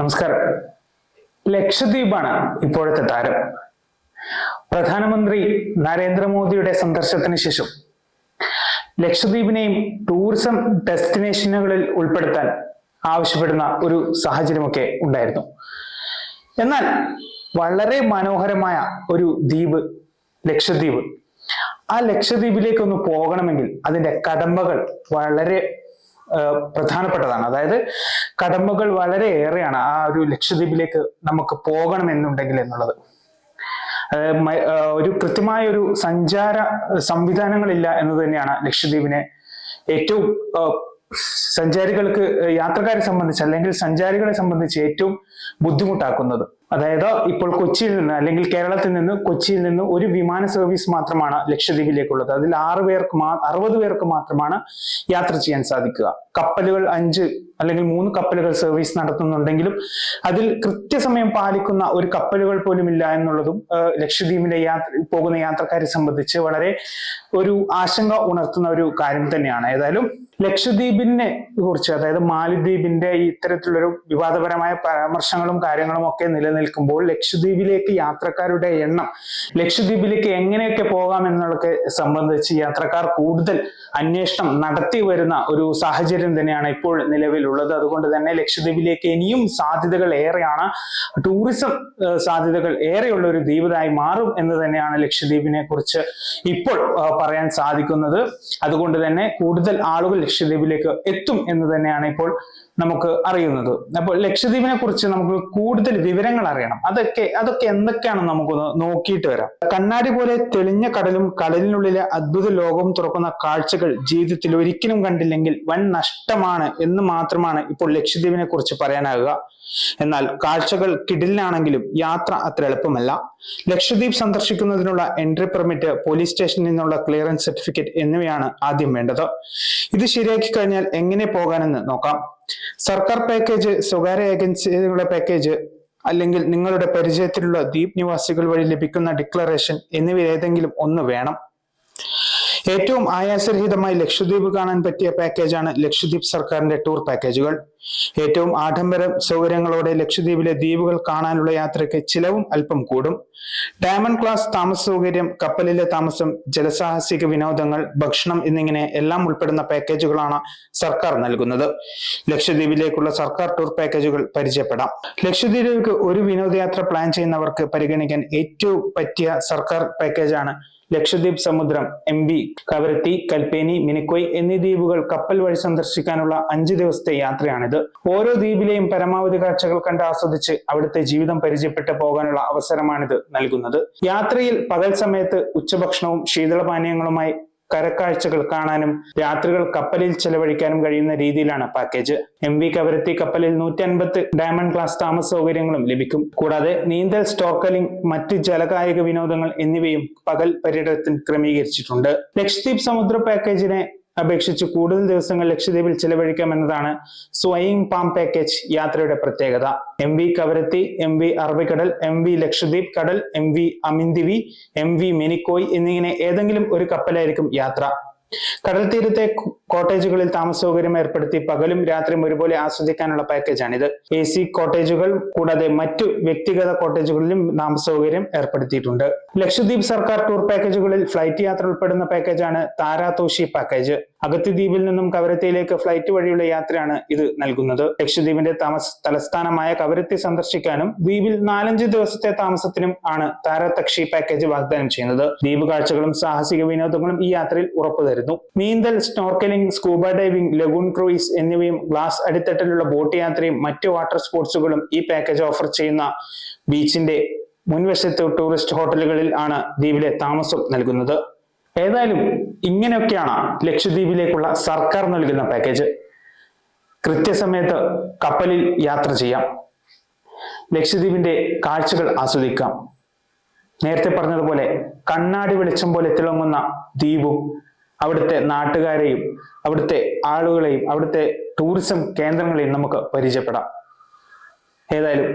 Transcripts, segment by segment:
നമസ്കാരം. ലക്ഷദ്വീപാണ് ഇപ്പോഴത്തെ താരം. പ്രധാനമന്ത്രി നരേന്ദ്രമോദിയുടെ സന്ദർശനത്തിന് ശേഷം ലക്ഷദ്വീപിനെയും ടൂറിസം ഡെസ്റ്റിനേഷനുകളിൽ ഉൾപ്പെടുത്താൻ ആവശ്യപ്പെടുന്ന ഒരു സാഹചര്യമൊക്കെ ഉണ്ടായിരുന്നു. എന്നാൽ വളരെ മനോഹരമായ ഒരു ദ്വീപ് ലക്ഷദ്വീപ്. ആ ലക്ഷദ്വീപിലേക്ക് ഒന്ന് പോകണമെങ്കിൽ അതിന്റെ കടമ്പകൾ വളരെ പ്രധാനപ്പെട്ടതാണ്. അതായത് കടമ്പകൾ വളരെ ഏറെയാണ് ആ ഒരു ലക്ഷദ്വീപിലേക്ക് നമുക്ക് പോകണമെന്നുണ്ടെങ്കിൽ എന്നുള്ളത്. ഒരു കൃത്യമായ ഒരു സഞ്ചാര സംവിധാനങ്ങളില്ല എന്നത് തന്നെയാണ് ലക്ഷദ്വീപിനെ ഏറ്റവും സഞ്ചാരികൾക്ക് യാത്രക്കാരെ സംബന്ധിച്ച് അല്ലെങ്കിൽ സഞ്ചാരികളെ സംബന്ധിച്ച് ഏറ്റവും ബുദ്ധിമുട്ടാക്കുന്നത്. അതായത് ഇപ്പോൾ കൊച്ചിയിൽ നിന്ന് അല്ലെങ്കിൽ കേരളത്തിൽ നിന്ന് കൊച്ചിയിൽ നിന്ന് ഒരു വിമാന സർവീസ് മാത്രമാണ് ലക്ഷദ്വീപിലേക്കുള്ളത്. അതിൽ ആറ് പേർക്ക് മാ അറുപത് പേർക്ക് മാത്രമാണ് യാത്ര ചെയ്യാൻ സാധിക്കുക. കപ്പലുകൾ അഞ്ച് അല്ലെങ്കിൽ മൂന്ന് കപ്പലുകൾ സർവീസ് നടത്തുന്നുണ്ടെങ്കിലും അതിൽ കൃത്യസമയം പാലിക്കുന്ന ഒരു കപ്പലുകൾ പോലും ഇല്ല എന്നുള്ളതും ലക്ഷദ്വീപിലെ യാത്ര പോകുന്ന യാത്രക്കാരെ സംബന്ധിച്ച് വളരെ ഒരു ആശങ്ക ഉണർത്തുന്ന ഒരു കാര്യം തന്നെയാണ്. ഏതായാലും ലക്ഷദ്വീപിനെ കുറിച്ച് അതായത് മാലിദ്വീപിന്റെ ഈ ഇത്തരത്തിലൊരു വിവാദപരമായ പരാമർശങ്ങളും കാര്യങ്ങളും ഒക്കെ നിലനിൽക്കുമ്പോൾ ലക്ഷദ്വീപിലേക്ക് യാത്രക്കാരുടെ എണ്ണം ലക്ഷദ്വീപിലേക്ക് എങ്ങനെയൊക്കെ പോകാം എന്നുള്ളതൊക്കെ സംബന്ധിച്ച് യാത്രക്കാർ കൂടുതൽ അന്വേഷണം നടത്തി വരുന്ന ഒരു സാഹചര്യം തന്നെയാണ് ഇപ്പോൾ നിലവിലുള്ളത്. അതുകൊണ്ട് തന്നെ ലക്ഷദ്വീപിലേക്ക് ഇനിയും സാധ്യതകൾ ഏറെയാണ്. ടൂറിസം സാധ്യതകൾ ഏറെയുള്ള ഒരു ദ്വീപായി മാറും എന്ന് തന്നെയാണ് ലക്ഷദ്വീപിനെ കുറിച്ച് ഇപ്പോൾ പറയാൻ സാധിക്കുന്നത്. അതുകൊണ്ട് തന്നെ കൂടുതൽ ആളുകൾ ലക്ഷദ്വീപിലേക്ക് എത്തും എന്ന് തന്നെയാണ് ഇപ്പോൾ നമുക്ക് അറിയുന്നത്. അപ്പോൾ ലക്ഷദ്വീപിനെ കുറിച്ച് നമുക്ക് കൂടുതൽ വിവരങ്ങൾ അറിയണം. അതൊക്കെ അതൊക്കെ എന്തൊക്കെയാണ് നമുക്കൊന്ന് നോക്കിയിട്ട് വരാം. കണ്ണാടി പോലെ തെളിഞ്ഞ കടലും കടലിനുള്ളിലെ അദ്ഭുത ലോകവും തുറക്കുന്ന കാഴ്ചകൾ ജീവിതത്തിൽ ഒരിക്കലും കണ്ടില്ലെങ്കിൽ വൻ നഷ്ടമാണ് എന്ന് മാത്രമാണ് ഇപ്പോൾ ലക്ഷദ്വീപിനെ കുറിച്ച് പറയാനാകുക. എന്നാൽ കാഴ്ചകൾ കിടിലാണെങ്കിലും യാത്ര അത്ര എളുപ്പമല്ല. ലക്ഷദ്വീപ് സന്ദർശിക്കുന്നതിനുള്ള എൻട്രി പെർമിറ്റ് പോലീസ് സ്റ്റേഷനിൽ നിന്നുള്ള ക്ലിയറൻസ് സർട്ടിഫിക്കറ്റ് എന്നിവയാണ് ആദ്യം വേണ്ടത്. ഇത് ശരിയാക്കി കഴിഞ്ഞാൽ എങ്ങനെ പോകാനെന്ന് നോക്കാം. സർക്കാർ പാക്കേജ് സ്വകാര്യ ഏജൻസികളുടെ പാക്കേജ് അല്ലെങ്കിൽ നിങ്ങളുടെ പരിചയത്തിലുള്ള ദ്വീപ് നിവാസികൾ വഴി ലഭിക്കുന്ന ഡിക്ലറേഷൻ എന്നിവ ഏതെങ്കിലും ഒന്ന് വേണം. ഏറ്റവും ആയാസരഹിതമായി ലക്ഷദ്വീപ് കാണാൻ പറ്റിയ പാക്കേജാണ് ലക്ഷദ്വീപ് സർക്കാരിന്റെ ടൂർ പാക്കേജുകൾ. ഏറ്റവും ആഡംബര സൗകര്യങ്ങളോടെ ലക്ഷദ്വീപിലെ ദ്വീപുകൾ കാണാനുള്ള യാത്രയ്ക്ക് ചിലവും അല്പം കൂടും. ഡയമണ്ട് ക്ലാസ് താമസ സൗകര്യം കപ്പലിലെ താമസം ജലസാഹസിക വിനോദങ്ങൾ ഭക്ഷണം എന്നിങ്ങനെ എല്ലാം ഉൾപ്പെടുന്ന പാക്കേജുകളാണ് സർക്കാർ നൽകുന്നത്. ലക്ഷദ്വീപിലേക്കുള്ള സർക്കാർ ടൂർ പാക്കേജുകൾ പരിചയപ്പെടാം. ലക്ഷദ്വീപിലേക്ക് ഒരു വിനോദയാത്ര പ്ലാൻ ചെയ്യുന്നവർക്ക് പരിഗണിക്കാൻ ഏറ്റവും പറ്റിയ സർക്കാർ പാക്കേജാണ് ലക്ഷദ്വീപ് സമുദ്രം എം ബി കവരത്തി കൽപ്പേനി മിനിക്കോയ് എന്നീ ദ്വീപുകൾ കപ്പൽ വഴി സന്ദർശിക്കാനുള്ള അഞ്ചു ദിവസത്തെ യാത്രയാണിത്. ഓരോ ദ്വീപിലെയും പരമാവധി കാഴ്ചകൾ കണ്ട് ആസ്വദിച്ച് അവിടുത്തെ ജീവിതം പരിചയപ്പെട്ട് പോകാനുള്ള അവസരമാണിത് നൽകുന്നത്. യാത്രയിൽ പകൽ സമയത്ത് ഉച്ചഭക്ഷണവും ശീതളപാനീയങ്ങളുമായി കരക്കാഴ്ചകൾ കാണാനും രാത്രികൾ കപ്പലിൽ ചെലവഴിക്കാനും കഴിയുന്ന രീതിയിലാണ് പാക്കേജ് എം വി കവരത്തി കപ്പലിൽ നൂറ്റി അൻപത് ഡയമണ്ട് ക്ലാസ് താമസ സൗകര്യങ്ങളും ലഭിക്കും. കൂടാതെ നീന്തൽ സ്റ്റോക്കലിംഗ് മറ്റ് ജലകായിക വിനോദങ്ങൾ എന്നിവയും പകൽ പര്യടനത്തിന് ക്രമീകരിച്ചിട്ടുണ്ട്. ലക്ഷദ്വീപ് സമുദ്ര പാക്കേജിനെ അപേക്ഷിച്ച് കൂടുതൽ ദിവസങ്ങൾ ലക്ഷദ്വീപിൽ ചെലവഴിക്കാം എന്നതാണ് സ്വയം പാം പാക്കേജ് യാത്രയുടെ പ്രത്യേകത. M V Kavaratti M V Arabikkadal M V Lakshadweep Kadal M V Amindivi M V Minicoy എന്നിങ്ങനെ ഏതെങ്കിലും ഒരു കപ്പലായിരിക്കും യാത്ര. കടൽ തീരത്തെ കോട്ടേജുകളിൽ താമസ സൗകര്യം ഏർപ്പെടുത്തി പകലും രാത്രിയും ഒരുപോലെ ആസ്വദിക്കാനുള്ള പാക്കേജാണിത്. എ സി കോട്ടേജുകൾ കൂടാതെ മറ്റു വ്യക്തിഗത കോട്ടേജുകളിലും താമസ സൗകര്യം ഏർപ്പെടുത്തിയിട്ടുണ്ട്. ലക്ഷദ്വീപ് സർക്കാർ ടൂർ പാക്കേജുകളിൽ ഫ്ലൈറ്റ് യാത്ര ഉൾപ്പെടുന്ന പാക്കേജാണ് താരാതോഷി പാക്കേജ്. അഗത്തി ദ്വീപിൽ നിന്നും കവരത്തിയിലേക്ക് ഫ്ലൈറ്റ് വഴിയുള്ള യാത്രയാണ് ഇത് നൽകുന്നത്. ലക്ഷദ്വീപിന്റെ താമസ തലസ്ഥാനമായ കവരത്തി സന്ദർശിക്കാനും ദ്വീപിൽ നാലഞ്ച് ദിവസത്തെ താമസത്തിനും ആണ് താരതക്ഷി പാക്കേജ് വാഗ്ദാനം ചെയ്യുന്നത്. ദ്വീപ് കാഴ്ചകളും സാഹസിക വിനോദങ്ങളും ഈ യാത്രയിൽ ഉറപ്പു തരുന്നു. നീന്തൽ snorkelling scuba diving lagoon cruise എന്നിവയും ഗ്ലാസ് അടിത്തട്ടിലുള്ള ബോട്ട് യാത്രയും മറ്റ് വാട്ടർ സ്പോർട്സുകളും ഈ പാക്കേജ് ഓഫർ ചെയ്യുന്ന ബീച്ചിന്റെ മുൻവശത്ത് ടൂറിസ്റ്റ് ഹോട്ടലുകളിൽ ആണ് ദ്വീപിലെ താമസം നൽകുന്നത്. ഏതായാലും ഇങ്ങനെയൊക്കെയാണ് ലക്ഷദ്വീപിലേക്കുള്ള സർക്കാർ നൽകുന്ന പാക്കേജ് കൃത്യസമയത്ത് കപ്പലിൽ യാത്ര ചെയ്യാം. ലക്ഷദ്വീപിന്റെ കാഴ്ചകൾ ആസ്വദിക്കാം. നേരത്തെ പറഞ്ഞതുപോലെ കണ്ണാടി വെളിച്ചം പോലെ തിളങ്ങുന്ന ദ്വീപും അവിടുത്തെ നാട്ടുകാരെയും അവിടുത്തെ ആളുകളെയും അവിടുത്തെ ടൂറിസം കേന്ദ്രങ്ങളെയും നമുക്ക് പരിചയപ്പെടാം. ഏതായാലും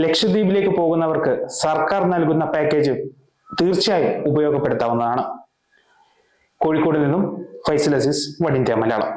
ലക്ഷദ്വീപിലേക്ക് പോകുന്നവർക്ക് സർക്കാർ നൽകുന്ന പാക്കേജ് തീർച്ചയായും ഉപയോഗപ്പെടുത്താവുന്നതാണ്. കോഴിക്കോട് നിന്നും ഫൈസൽ ഇന്ത്യ മലയാളം.